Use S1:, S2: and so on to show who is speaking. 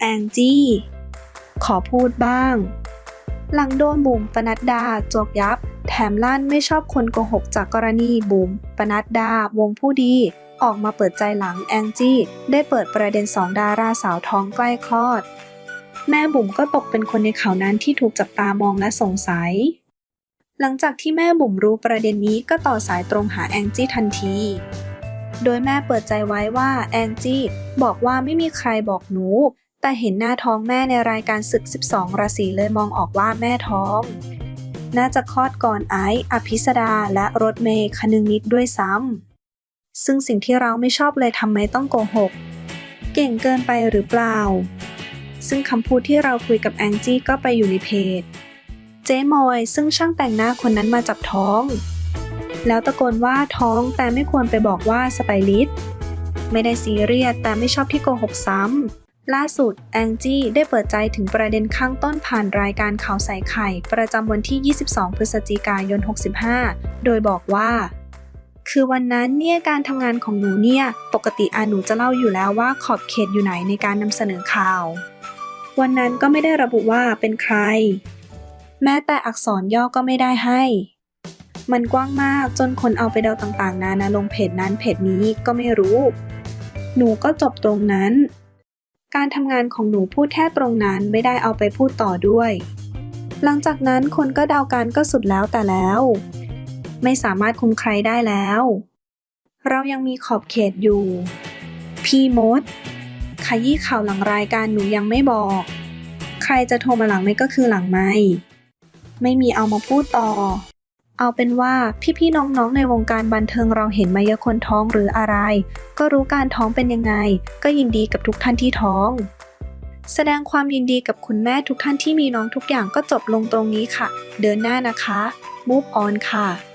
S1: แองจี้ ขอพูดบ้าง หลังโดนบุ๋มปนัดดาจวกยับ แถมลั่นไม่ชอบคนโกหกจากกรณีบุ๋มปนัดดาวงผู้ดีออกมาเปิดใจหลังแองจี้ ได้เปิดประเด็นสองดาราสาวท้องใกล้คลอด แม่บุ๋มก็ตกเป็นคนในข่าวนั้นที่ถูกจับตามองและสงสัย หลังจากที่แม่บุ๋มรู้ประเด็นนี้ก็ต่อสายตรงหาแองจี้ทันที โดยแม่เปิดใจไว้ว่าแองจี้บอกว่าไม่มีใครบอกหนู แต่เห็นหน้าท้องแม่ในรายการศึก 12 ราศีเลยมองออกว่าแม่ท้อง น่าจะคลอดก่อนไอซ์อภิสดา และรถเมย์คนึงนิดด้วยซ้ำ ซึ่งสิ่งที่เราไม่ชอบเลยทำไมต้องโกหก เก่งเกินไปหรือเปล่า ซึ่งคำพูดที่เราคุยกับแองจี้ก็ไปอยู่ในเพจ เจ๊มอยซึ่งช่างแต่งหน้าคนนั้นมาจับท้อง แล้วตะโกนว่าท้องแต่ไม่ควรไปบอกว่าสไปริสไม่ได้ซีเรียสแต่ไม่ชอบที่โกหกซ้ำ ล่าสุดแองจี้ได้เปิดใจถึงประเด็นข้างต้นผ่านรายการข่าวใส่ไข่ ประจำวันที่ 22 พฤศจิกายน 65 โดยบอกว่า คือวันนั้นเนี่ยการทำงานของหนูเนี่ย ปกติอาหนูจะเล่าอยู่แล้วว่าขอบเขตอยู่ไหนในการนำเสนอข่าว วันนั้นก็ไม่ได้ระบุว่าเป็นใคร แม้แต่อักษรย่อก็ไม่ได้ให้ มันกว้างมากจนคนเอาไปเดาต่างๆ นานาลงเพจนั้นเพจนี้ก็ไม่รู้ หนูก็จบตรงนั้น การทำงานของหนูพูดแค่ตรงนั้นไม่ได้เอาไปพูดต่อด้วย หลังจากนั้นคนก็เดากันก็สุดแล้วแต่แล้ว ไม่สามารถคุมใครได้แล้ว เรายังมีขอบเขตอยู่ พี่มด ขยี้ข่าวหลังรายการหนูยังไม่บอก ใครจะโทรมาหลังไม่ก็คือหลังไม่ ไม่มีเอามาพูดต่อ เอาเป็นว่าพี่ๆน้องๆในวงการบันเทิงเราเห็นมาเยอะคนท้องหรืออะไร ก็รู้การท้องเป็นยังไง ก็ยินดีกับทุกท่านที่ท้อง แสดงความยินดีกับคุณแม่ทุกท่านที่มีน้องทุกอย่างก็จบลงตรงนี้ค่ะ เดินหน้านะคะ move on ค่ะ